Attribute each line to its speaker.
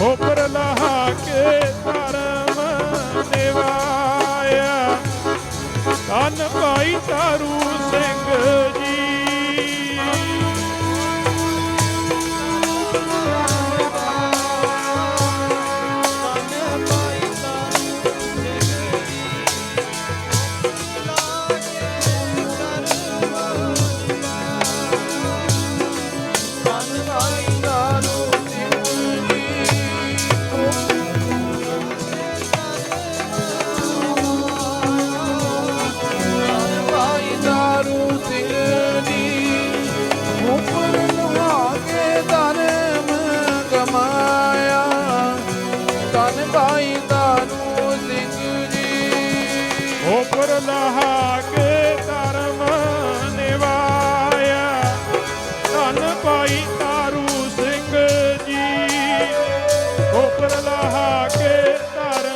Speaker 1: ਉਪਰ ਲਹਾ ਕੇ ਧਰਮ ਨਿਵਾਇਆ। ਧੰਨ ਭਾਈ ਤਾਰੂ ਸਿੰਘ ਜੀ।
Speaker 2: ਉਪਰ ਲਹਾ ਕੇ ਧਰਮ
Speaker 1: ਨਿਵਾਇਆ। ਧੰਨ ਭਾਈ ਤਾਰੂ ਸਿੰਘ ਜੀ ਉਪਰ ਲਹਾ ਕੇ ਧਰਮ